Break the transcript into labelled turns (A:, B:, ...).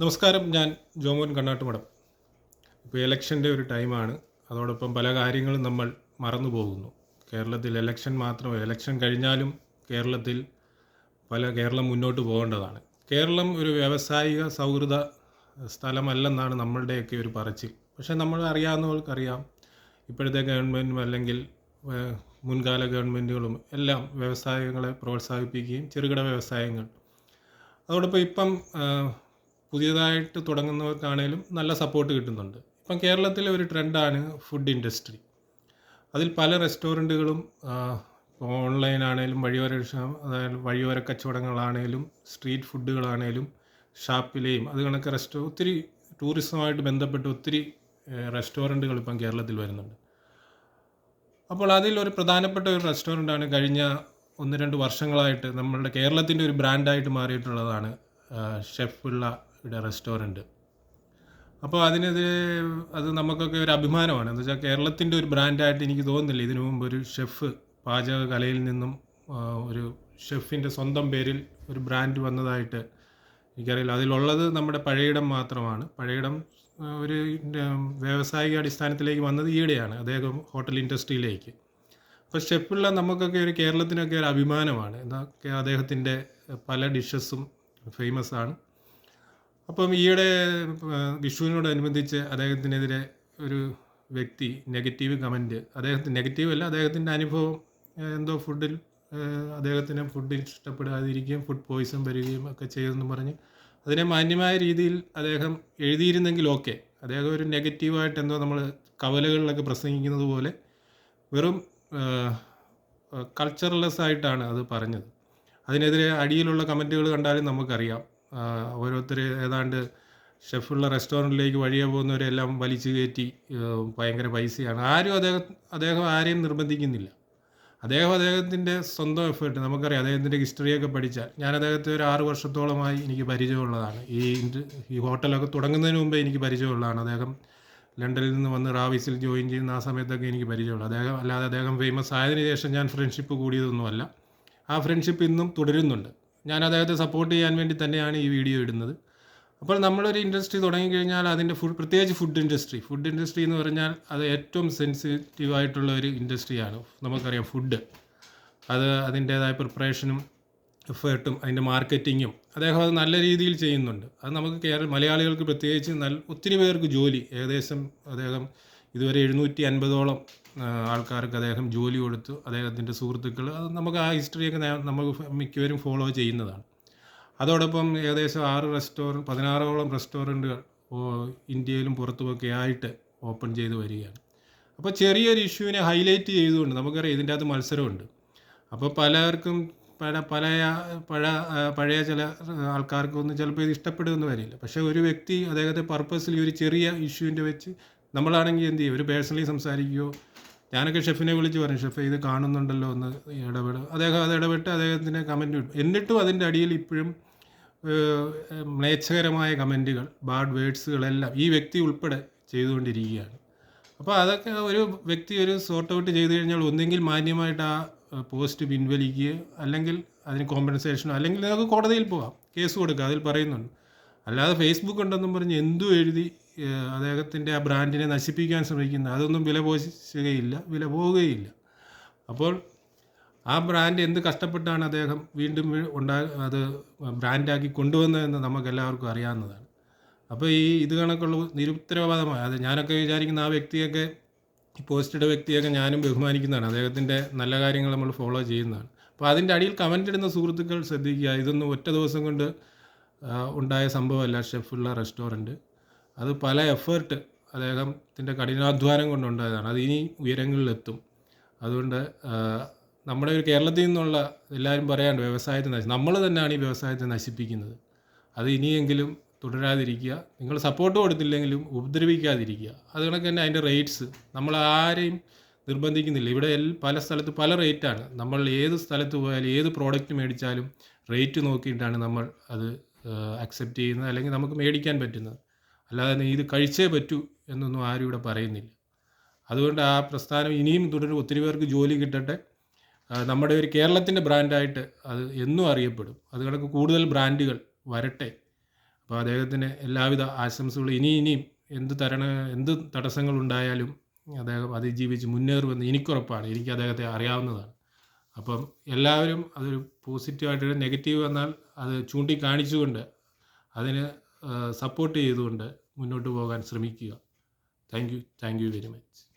A: നമസ്കാരം ഞാൻ ജോമോൻ കണ്ണാട്ടുമടം ഇപ്പോൾ ഇലക്ഷന്റെ ഒരു ടൈമാണ് അതോടൊപ്പം പല കാര്യങ്ങളും നമ്മൾ മറന്നു പോകുന്നു. കേരളത്തിൽ ഇലക്ഷൻ മാത്രം ഇലക്ഷൻ കഴിഞ്ഞാലും കേരളത്തിൽ പല കേരളം മുന്നോട്ട് പോകേണ്ടതാണ്. കേരളം ഒരു വ്യാവസായിക സൗഹൃദ സ്ഥലമല്ലെന്നാണ് നമ്മളുടെയൊക്കെ ഒരു പറച്ചിൽ. പക്ഷേ നമ്മൾ അറിയാവുന്നവർക്കറിയാം ഇപ്പോഴത്തെ ഗവൺമെന്റും അല്ലെങ്കിൽ മുൻകാല ഗവൺമെന്റുകളും എല്ലാം വ്യവസായങ്ങളെ പ്രോത്സാഹിപ്പിക്കുകയും ചെറുകിട വ്യവസായങ്ങൾ. അതോടൊപ്പം ഇപ്പം പുതിയതായിട്ട് തുടങ്ങുന്നവർക്കാണേലും നല്ല സപ്പോർട്ട് കിട്ടുന്നുണ്ട്. ഇപ്പം കേരളത്തിലെ ഒരു ട്രെൻഡാണ് ഫുഡ് ഇൻഡസ്ട്രി അതിൽ പല റെസ്റ്റോറന്റുകളും ഓൺലൈൻ ആണേലും വഴിയോര അതായത് വഴിയോര കച്ചവടങ്ങളാണേലും സ്ട്രീറ്റ് ഫുഡുകളാണേലും ഷാപ്പിലെയും അത് കണക്ക് റെസ്റ്റോ ഒത്തിരി ടൂറിസവുമായിട്ട് ബന്ധപ്പെട്ട് ഒത്തിരി റെസ്റ്റോറന്റുകൾ ഇപ്പം കേരളത്തിൽ വരുന്നുണ്ട്. അപ്പോൾ അതിൽ ഒരു പ്രധാനപ്പെട്ട ഒരു റെസ്റ്റോറന്റാണ് കഴിഞ്ഞ ഒന്ന് രണ്ട് വർഷങ്ങളായിട്ട് നമ്മളുടെ കേരളത്തിന്റെ ഒരു ബ്രാൻഡായിട്ട് മാറിയിട്ടുള്ളതാണ് ഷെഫ് ഉള്ളയുടെ റെസ്റ്റോറന്റ്. അപ്പോൾ അതിനെതിരെ അത് നമുക്കൊക്കെ ഒരു അഭിമാനമാണ്. എന്ന് വെച്ചാൽ കേരളത്തിന്റെ ഒരു ബ്രാൻഡായിട്ട് എനിക്ക് തോന്നുന്നില്ല. ഇതിനു മുമ്പ് ഒരു ഷെഫ് പാചക കലയിൽ നിന്നും ഒരു ഷെഫിന്റെ സ്വന്തം പേരിൽ ഒരു ബ്രാൻഡ് വന്നതായിട്ട് എനിക്കറിയില്ല. അതിലുള്ളത് നമ്മുടെ പഴയിടം മാത്രമാണ്. പഴയിടം ഒരു വ്യാവസായിക അടിസ്ഥാനത്തിലേക്ക് വന്നത് ഈയിടെയാണ്. അദ്ദേഹം ഹോട്ടൽ ഇൻഡസ്ട്രിയിലേക്ക്. അപ്പോൾ ഷെഫുള്ള നമുക്കൊക്കെ ഒരു കേരളത്തിനൊക്കെ ഒരു അഭിമാനമാണ്. എന്നാൽ അദ്ദേഹത്തിന്റെ പല ഡിഷസും ഫേമസ് ആണ്. അപ്പം ഈയിടെ വിഷുവിനോടനുബന്ധിച്ച് അദ്ദേഹത്തിനെതിരെ ഒരു വ്യക്തി നെഗറ്റീവ് കമന്റ് അദ്ദേഹത്തിന് നെഗറ്റീവ് അല്ല അദ്ദേഹത്തിന്റെ അനുഭവം എന്തോ ഫുഡിൽ അദ്ദേഹത്തിന് ഫുഡ് ഇഷ്ടപ്പെടാതിരിക്കുകയും ഫുഡ് പോയിസൺ വരികയും ഒക്കെ ചെയ്തെന്ന് പറഞ്ഞ് അതിനെ മാന്യമായ രീതിയിൽ അദ്ദേഹം എഴുതിയിരുന്നെങ്കിൽ ഓക്കെ. അദ്ദേഹം ഒരു നെഗറ്റീവായിട്ട് എന്തോ നമ്മൾ കവലകളിലൊക്കെ പ്രസംഗിക്കുന്നത് പോലെ വെറും കൾച്ചറലെസ് ആയിട്ടാണ് അത് പറഞ്ഞത്. അതിനെതിരെ അടിയിലുള്ള കമന്റുകൾ കണ്ടാലും നമുക്കറിയാം. ഓരോരുത്തർ ഏതാണ്ട് ഷെഫുള്ള റെസ്റ്റോറന്റിലേക്ക് വഴിയെ പോകുന്നവരെല്ലാം വലിച്ചു കയറ്റി ഭയങ്കര പൈസയാണ്. ആരും അദ്ദേഹം അദ്ദേഹം ആരെയും നിർബന്ധിക്കുന്നില്ല. അദ്ദേഹം അദ്ദേഹത്തിന്റെ സ്വന്തം എഫേർട്ട് നമുക്കറിയാം അദ്ദേഹത്തിന്റെ ഹിസ്റ്ററിയൊക്കെ പഠിച്ചാൽ. ഞാൻ അദ്ദേഹത്തെ ഒരു ആറ് വർഷത്തോളമായി എനിക്ക് പരിചയമുള്ളതാണ്. ഈ ഈ ഹോട്ടലൊക്കെ തുടങ്ങുന്നതിന് മുമ്പേ എനിക്ക് പരിചയമുള്ളതാണ്. അദ്ദേഹം ലണ്ടനിൽ നിന്ന് വന്ന് റാവിസിൽ ജോയിൻ ചെയ്യുന്ന ആ സമയത്തൊക്കെ എനിക്ക് പരിചയമുള്ളൂ അദ്ദേഹം അല്ലാതെ അദ്ദേഹം ഫേമസ് ആയതിനു ശേഷം ഞാൻ ഫ്രണ്ട്ഷിപ്പ് കൂടിയതൊന്നുമല്ല. ആ ഫ്രണ്ട്ഷിപ്പ് ഇന്നും തുടരുന്നുണ്ട്. ഞാൻ അദ്ദേഹത്തെ സപ്പോർട്ട് ചെയ്യാൻ വേണ്ടി തന്നെയാണ് ഈ വീഡിയോ ഇടുന്നത്. അപ്പോൾ നമ്മളൊരു ഇൻഡസ്ട്രി തുടങ്ങിക്കഴിഞ്ഞാൽ അതിന്റെ ഫുഡ് പ്രത്യേകിച്ച് ഫുഡ് ഇൻഡസ്ട്രി ഫുഡ് ഇൻഡസ്ട്രി എന്ന് പറഞ്ഞാൽ അത് ഏറ്റവും സെൻസിറ്റീവ് ആയിട്ടുള്ള ഒരു ഇൻഡസ്ട്രിയാണ് നമുക്കറിയാം ഫുഡ് അത് അതിന്റേതായ പ്രിപ്പറേഷനും എഫേർട്ടും അതിന്റെ മാർക്കറ്റിങ്ങും അദ്ദേഹം അത് നല്ല രീതിയിൽ ചെയ്യുന്നുണ്ട്. അത് നമുക്ക് കേരള മലയാളികൾക്ക് പ്രത്യേകിച്ച് നല്ല ഒത്തിരി പേർക്ക് ജോലി. ഏകദേശം അദ്ദേഹം ഇതുവരെ എഴുന്നൂറ്റി അൻപതോളം ആൾക്കാർക്ക് അദ്ദേഹം ജോലി കൊടുത്തു. അദ്ദേഹത്തിന്റെ സുഹൃത്തുക്കൾ അത് നമുക്ക് ആ ഹിസ്റ്ററിയൊക്കെ നമുക്ക് മിക്കവരും ഫോളോ ചെയ്യുന്നതാണ്. അതോടൊപ്പം ഏകദേശം ആറ് റെസ്റ്റോറന്റ് പതിനാറോളം റെസ്റ്റോറന്റുകൾ ഇന്ത്യയിലും പുറത്തുമൊക്കെ ആയിട്ട് ഓപ്പൺ ചെയ്ത് വരികയാണ്. അപ്പോൾ ചെറിയൊരു ഇഷ്യൂവിനെ ഹൈലൈറ്റ് ചെയ്തുകൊണ്ട് നമുക്കറിയാം ഇതിന്റെ അകത്ത് മത്സരമുണ്ട്. അപ്പോൾ പലർക്കും പല പല പഴ പഴയ ചില ആൾക്കാർക്കൊന്നും ചിലപ്പോൾ ഇത് ഇഷ്ടപ്പെടുമെന്ന് വരില്ല. പക്ഷേ ഒരു വ്യക്തി അദ്ദേഹത്തെ പർപ്പസിൽ ഒരു ചെറിയ ഇഷ്യൂവിന്റെ വെച്ച് നമ്മളാണെങ്കിൽ എന്ത് ചെയ്യും? ഒരു പേഴ്സണലി സംസാരിക്കുകയോ ഞാനൊക്കെ ഷെഫിനെ വിളിച്ച് പറഞ്ഞു ഷെഫ് ഇത് കാണുന്നുണ്ടല്ലോ എന്ന് ഇടപെടും. അദ്ദേഹം അത് ഇടപെട്ട് അദ്ദേഹത്തിന്റെ കമന്റ് കിട്ടും എന്നിട്ടും അതിന്റെ അടിയിൽ ഇപ്പോഴും മ്ലേച്ഛകരമായ കമന്റുകൾ ബാഡ് വേർഡ്സുകളെല്ലാം ഈ വ്യക്തി ഉൾപ്പെടെ ചെയ്തുകൊണ്ടിരിക്കുകയാണ്. അപ്പോൾ അതൊക്കെ ഒരു വ്യക്തി ഒരു സോർട്ട് ഔട്ട് ചെയ്ത് കഴിഞ്ഞാൽ ഒന്നെങ്കിൽ മാന്യമായിട്ട് ആ പോസ്റ്റ് പിൻവലിക്കുക അല്ലെങ്കിൽ അതിന് കോമ്പൻസേഷനോ അല്ലെങ്കിൽ നിങ്ങൾക്ക് കോടതിയിൽ പോകാം കേസ് കൊടുക്കുക അതിൽ പറയുന്നുണ്ട്. അല്ലാതെ ഫേസ്ബുക്ക് ഉണ്ടെന്നും പറഞ്ഞ് എന്തും എഴുതി അദ്ദേഹത്തിന്റെ ആ ബ്രാൻഡിനെ നശിപ്പിക്കാൻ ശ്രമിക്കുന്ന അതൊന്നും വില പോഷിക്കുകയില്ല വില പോവുകയില്ല. അപ്പോൾ ആ ബ്രാൻഡ് എന്ത് കഷ്ടപ്പെട്ടാണ് അദ്ദേഹം വീണ്ടും ഉണ്ടാ അത് ബ്രാൻഡാക്കി കൊണ്ടുവന്നതെന്ന് നമുക്ക് എല്ലാവർക്കും അറിയാവുന്നതാണ്. അപ്പോൾ ഈ ഇത് കണക്കുള്ള നിരുത്തരവാദമായ അത് ഞാനൊക്കെ വിചാരിക്കുന്ന ആ വ്യക്തിയൊക്കെ പോസ്റ്റിട്ട വ്യക്തിയൊക്കെ ഞാനും ബഹുമാനിക്കുന്നതാണ്. അദ്ദേഹത്തിന്റെ നല്ല കാര്യങ്ങൾ നമ്മൾ ഫോളോ ചെയ്യുന്നതാണ്. അപ്പോൾ അതിന്റെ അടിയിൽ കമന്റ് ഇടുന്ന സുഹൃത്തുക്കൾ ശ്രദ്ധിക്കുക. ഇതൊന്നും ഒറ്റ ദിവസം കൊണ്ട് ഉണ്ടായ സംഭവമല്ല. ഷെഫുള്ള റെസ്റ്റോറന്റ്. അത് പല എഫേർട്ട് അദ്ദേഹത്തിന്റെ കഠിനാധ്വാനം കൊണ്ടുണ്ടായതാണ്. അത് ഇനി ഉയരങ്ങളിലെത്തും. അതുകൊണ്ട് നമ്മുടെ ഒരു കേരളത്തിൽ നിന്നുള്ള എല്ലാവരും പറയാണ്ട് വ്യവസായത്തെ നശി നമ്മൾ തന്നെയാണ് ഈ വ്യവസായത്തെ നശിപ്പിക്കുന്നത്. അത് ഇനിയെങ്കിലും തുടരാതിരിക്കുക. നിങ്ങൾ സപ്പോർട്ട് കൊടുത്തില്ലെങ്കിലും ഉപദ്രവിക്കാതിരിക്കുക. അത് കണക്ക് തന്നെ അതിന്റെ റേറ്റ്സ് നമ്മൾ ആരെയും നിർബന്ധിക്കുന്നില്ല. ഇവിടെ പല സ്ഥലത്ത് പല റേറ്റാണ് നമ്മൾ ഏത് സ്ഥലത്ത് പോയാലും ഏത് പ്രോഡക്റ്റ് മേടിച്ചാലും റേറ്റ് നോക്കിയിട്ടാണ് നമ്മൾ അത് അക്സെപ്റ്റ് ചെയ്യുന്നത്. അല്ലെങ്കിൽ നമുക്ക് മേടിക്കാൻ പറ്റുന്നത്. അല്ലാതെ ഇത് കഴിച്ചേ പറ്റൂ എന്നൊന്നും ആരും ഇവിടെ പറയുന്നില്ല. അതുകൊണ്ട് ആ പ്രസ്ഥാനം ഇനിയും തുടരും. ഒത്തിരി പേർക്ക് ജോലി കിട്ടട്ടെ. നമ്മുടെ ഒരു കേരളത്തിന്റെ ബ്രാൻഡായിട്ട് അത് എന്നും അറിയപ്പെടും. അത് കണക്ക് കൂടുതൽ ബ്രാൻഡുകൾ വരട്ടെ. അപ്പോൾ അദ്ദേഹത്തിന് എല്ലാവിധ ആശംസകളും ഇനി ഇനിയും എന്ത് തരണ എന്ത് തടസ്സങ്ങളുണ്ടായാലും അദ്ദേഹം അതിജീവിച്ച് മുന്നേറുമെന്ന് എനിക്കുറപ്പാണ്. എനിക്ക് അദ്ദേഹത്തെ അറിയാവുന്നതാണ്. അപ്പം എല്ലാവരും അതൊരു പോസിറ്റീവായിട്ടൊരു നെഗറ്റീവ് വന്നാൽ അത് ചൂണ്ടിക്കാണിച്ചുകൊണ്ട് അതിന് സപ്പോർട്ട് ചെയ്തുകൊണ്ട് മുന്നോട്ട് പോകാൻ ശ്രമിക്കുക. Thank you thank you very much